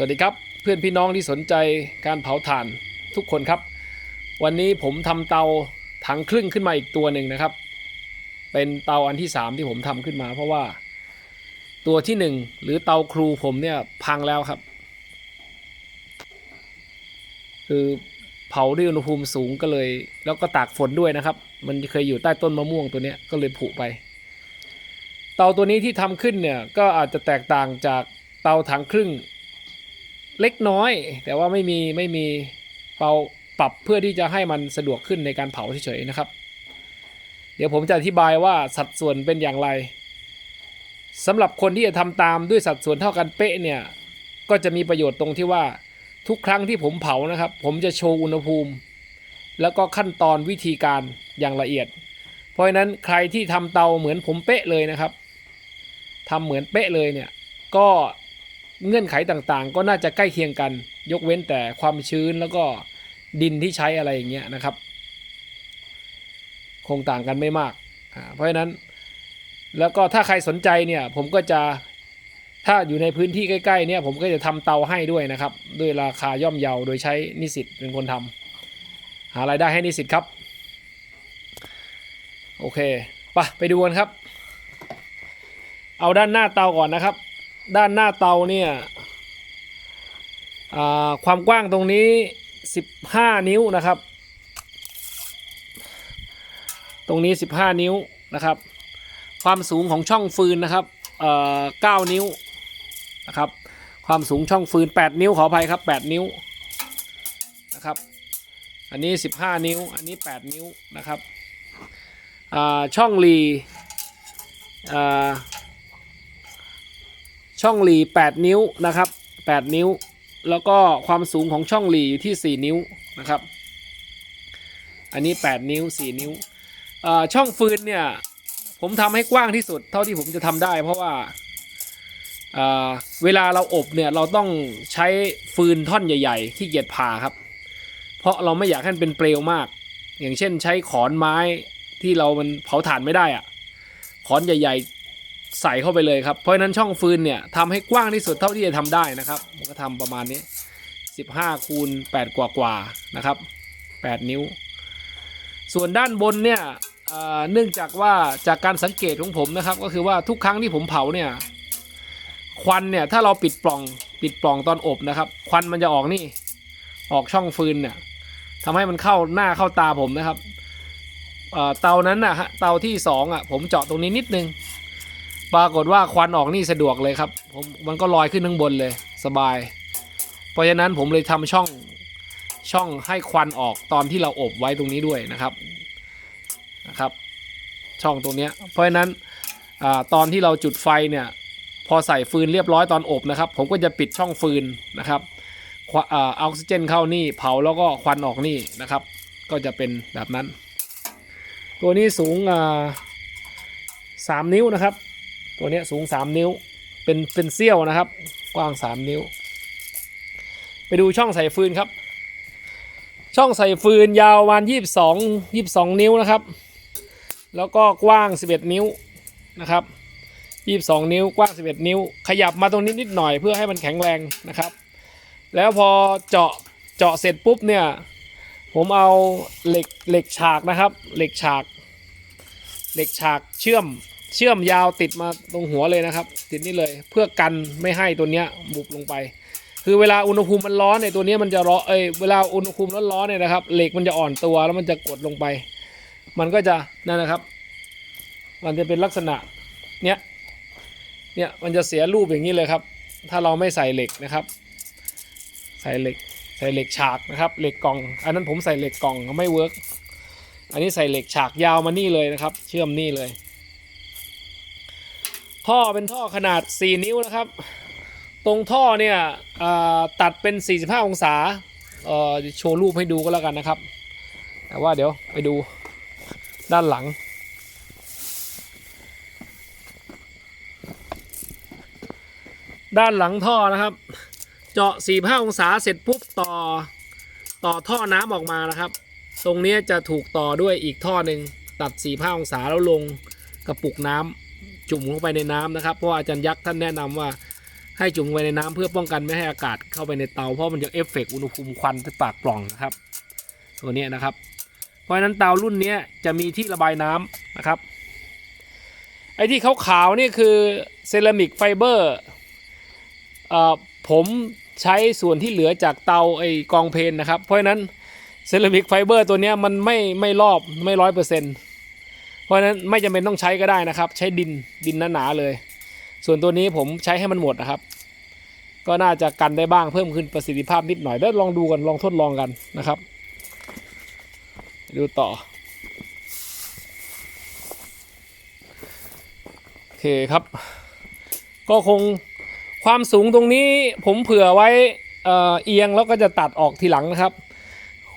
สวัสดีครับเพื่อนพี่น้องที่สนใจการเผาถ่านทุกคนครับ วันนี้ผมทำเตาถังครึ่งขึ้นมาอีกตัวหนึ่งนะครับ เป็นเตาอันที่สามที่ผมทำขึ้นมา เพราะว่าตัวที่หนึ่งหรือเตาครูผมเนี่ยพังแล้วครับ คือเผาด้วยอุณหภูมิสูงก็เลย แล้วก็ตากฝนด้วยนะครับ มันเคยอยู่ใต้ต้นมะม่วงตัวนี้ก็เลยผุไป เตาตัวนี้ที่ทำขึ้นเนี่ยก็อาจจะแตกต่างจากเตาถังครึ่ง เล็กน้อย แต่ว่าไม่มีไม่มีเปาปรับเพื่อที่จะให้มันสะดวกขึ้นในการเผาเฉยๆนะครับ เดี๋ยวผมจะอธิบายว่าสัดส่วนเป็นอย่างไรสำหรับคนที่จะทำตามด้วยสัดส่วนเท่ากันเป๊ะเนี่ยก็จะมีประโยชน์ตรงที่ว่าทุกครั้งที่ผมเผานะครับ ผมจะโชว์อุณหภูมิ แล้วก็ขั้นตอนวิธีการอย่างละเอียด เพราะฉะนั้นใครที่ทำเตาเหมือนผมเป๊ะเลยนะครับทำเหมือนเป๊ะเลยเนี่ยก็ เงื่อนไขต่างๆ ก็น่าจะใกล้เคียงกัน ยกเว้นแต่ความชื้นแล้วก็ดินที่ใช้อะไรอย่างเงี้ยนะครับ คงต่างกันไม่มาก เพราะฉะนั้นแล้วก็ถ้าใครสนใจเนี่ยผมก็จะถ้าอยู่ในพื้นที่ใกล้ ๆ เนี่ยผมก็จะทำเตาให้ด้วยนะครับ ด้วยราคาย่อมเยาโดยใช้นิสิตเป็นคนทำหารายได้ให้นิสิตครับ โอเคไปไปดูกันครับ เอาด้านหน้าเตาก่อนนะครับ ด้านหน้าเตาเนี่ยความกว้างตรงนี้ 15 นิ้วนะครับ ตรงนี้ 15 นิ้วนะครับ ความสูงของช่องฟืนนะครับเอ่อ9นิ้วนะครับ ความสูงช่องฟืน 8 นิ้วขออภัยครับ 8 นิ้วนะครับ อันนี้ 15 นิ้ว อันนี้ 8 นิ้วนะครับอ่าช่องรีอ่า ช่องหลี 8 นิ้วนะครับ 8 นิ้ว แล้วก็ความสูงของช่องหลีอยู่ที่ 4 นิ้วนะครับ อันนี้ 8 นิ้ว 4 นิ้วอ่อช่องฟืนเนี่ย ผมทำให้กว้างที่สุด เท่าที่ผมจะทำได้ เพราะว่าเอ่อเวลาเราอบเนี่ยเราต้องใช้ฟืนท่อนใหญ่ ๆ ที่เกียจผ่าครับ เพราะเราไม่อยากให้มันเป็นเปลวมาก อย่างเช่นใช้ขอนไม้ที่เรามันเผาถ่านไม่ได้อะขอนใหญ่ ๆ ใส่เข้าไปเลยครับ เพราะฉะนั้นช่องฟืนเนี่ยทำให้กว้างที่สุดเท่าที่จะทำได้นะครับผมก็ทำประมาณนี้ 15คูณ8กว่ากว่านะครับ 8 นิ้ว ส่วนด้านบนเนี่ยเนื่องจากว่าจากการสังเกตของผมนะครับ ก็คือว่าทุกครั้งที่ผมเผาเนี่ยควันเนี่ยถ้าเราปิดปล่องปิดปล่องตอนอบนะครับ ควันมันจะออกนี่ออกช่องฟืนเนี่ยทำให้มันเข้าหน้าเข้าตาผมนะครับเอ่อเตานั้นนะฮะเตาที่สองอะผมเจาะตรงนี้นิดนึง ปรากฏว่าควันออกนี่สะดวกเลยครับผมมันก็ลอยขึ้นข้างบนเลยสบาย เพราะฉะนั้นผมเลยทำช่องช่องให้ควันออกตอนที่เราอบไว้ตรงนี้ด้วยนะครับนะครับ ช่องตรงนี้เพราะฉะนั้นอาตอนที่เราจุดไฟเนี่ยพอใส่ฟืนเรียบร้อยตอนอบนะครับ ผมก็จะปิดช่องฟืนนะครับอ่าออกซิเจนเข้านี่เผาแล้วก็ควันออกนี่นะครับ ก็จะเป็นแบบนั้น ตัวนี้สูงอ่าสามนิ้วนะครับ ตัวนี้สูง 3 นิ้ว เป็นเป็นเซี่ยวนะครับ กว้าง 3 นิ้ว ไปดูช่องใส่ฟืนครับ ช่องใส่ฟืนยาวประมาณ22 22 นิ้วนะครับ แล้วก็กว้าง 11 นิ้วนะครับ22 นิ้วกว้าง 11 นิ้ว ขยับมาตรงนี้นิดหน่อยเพื่อให้มันแข็งแรงนะครับ แล้วพอเจาะเจาะเสร็จปุ๊บเนี่ยผมเอาเหล็กเหล็กฉากนะครับ เหล็กฉาก เหล็กฉากเชื่อม เชื่อมยาวติดมาตรงหัวเลยนะครับ ติดนี่เลยเพื่อกันไม่ให้ตัวเนี้ยบุบลงไป คือเวลาอุณหภูมิมันร้อนเนี่ยตัวเนี้ยมันจะร้อนเอ้ยเวลาอุณหภูมิร้อนๆเนี่ยนะครับ เหล็กมันจะอ่อนตัวแล้วมันจะกดลงไป มันก็จะนั่นนะครับ มันจะเป็นลักษณะเนี้ยเนี่ยมันจะเสียรูปอย่างนี้เลยครับ ถ้าเราไม่ใส่เหล็กนะครับ ใส่เหล็กใส่เหล็กฉากนะครับ เหล็กกล่อง อันนั้นผมใส่เหล็กกล่องไม่เวิร์กอันนี้ใส่เหล็กฉากยาวมานี่เลยนะครับ เชื่อมนี่เลย ท่อเป็นท่อขนาด 4 นิ้วนะครับ ตรงท่อเนี่ยตัดเป็น 45 องศาโชว์รูปให้ดูก็แล้วกันนะครับ แต่ว่าเดี๋ยวไปดูด้านหลัง ด้านหลังท่อนะครับ เจาะ 45 องศาเสร็จปุ๊บต่อต่อท่อน้ำออกมานะครับ ตรงนี้จะถูกต่อด้วยอีกท่อหนึ่งตัด 45 องศาแล้วลงกระปุกน้ำ จุ่มลงไปในน้ำนะครับ เพราะอาจารย์ยักษ์ท่านแนะนำว่า ให้จุ่มไวในน้ำเพื่อป้องกันไม่ให้อากาศเข้าไปในเตาเพราะมันจะเอฟเฟกต์อุณหภูมิควันที่ปากปล่องนะครับ ตัวนี้นะครับ เพราะฉะนั้นเตารุ่นนี้จะมีที่ระบายน้ำนะครับไอ้ที่ขาวๆนี่คือเซรามิกไฟเบอร์ผมใช้ส่วนที่เหลือจากเตาไอ้กองเพนนะครับ เพราะฉะนั้นเซรามิกไฟเบอร์ตัวนี้มันไม่ไม่รอบไม่ร้อยเปอร์เซ็นต์ เพราะฉะนั้นไม่จำเป็นต้องใช้ก็ได้นะครับ ใช้ดินดินหนาๆเลย ส่วนตัวนี้ผมใช้ให้มันหมดนะครับ ก็น่าจะกันได้บ้างเพิ่มขึ้นประสิทธิภาพนิดหน่อยได้วลองดูกันลองทดลองกันนะครับ ดูต่อโอเคครับ ก็คงความสูงตรงนี้ผมเผื่อไว้เอียงแล้วก็จะตัดออกทีหลังนะครับ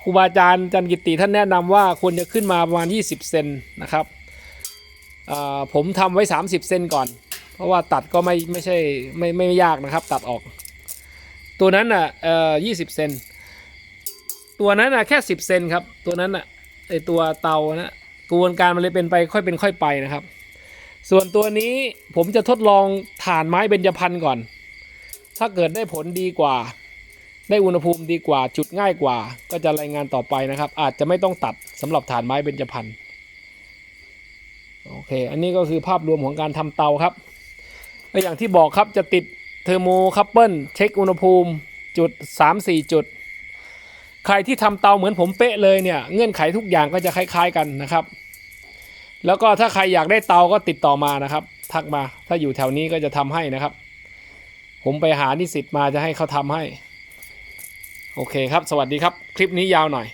ครูบาอาจารย์จันกิติท่านแนะนำว่าควรจะขึ้นมาประมาณ 20 เซนนะครับ ผมทำไว้ 30 เซนก่อน เพราะว่าตัดก็ไม่ไม่ใช่ไม่ไม่ยากนะครับ ตัดออก ตัวนั้นอะเอ่อ20เซนตัวนั้นอะแค่ 10 เซนครับ ตัวนั้นอะไอตัวเตานะกระบวนการมันเลยเป็นไปค่อยเป็นค่อยไปนะครับ ส่วนตัวนี้ผมจะทดลองถ่านไม้เบญจพรรณก่อน ถ้าเกิดได้ผลดีกว่า ได้อุณหภูมิดีกว่าจุดง่ายกว่า ก็จะรายงานต่อไปนะครับ อาจจะไม่ต้องตัดสำหรับถ่านไม้เบญจพรรณ โอเค อันนี้ก็คือภาพรวมของการทำเตาครับและอย่างที่บอกครับจะติดเทอร์โมคัพเปิลเช็คอุณหภูมิจุด 3-4 จุด ใครที่ทำเตาเหมือนผมเป๊ะเลยเนี่ยเงื่อนไขทุกอย่างก็จะคล้าย ๆกันนะครับ แล้วก็ถ้าใครอยากได้เตาก็ติดต่อมานะครับ ทักมาถ้าอยู่แถวนี้ก็จะทำให้นะครับ ผมไปหานิสิตมาจะให้เขาทำให้ โอเคครับ สวัสดีครับ คลิปนี้ยาวหน่อย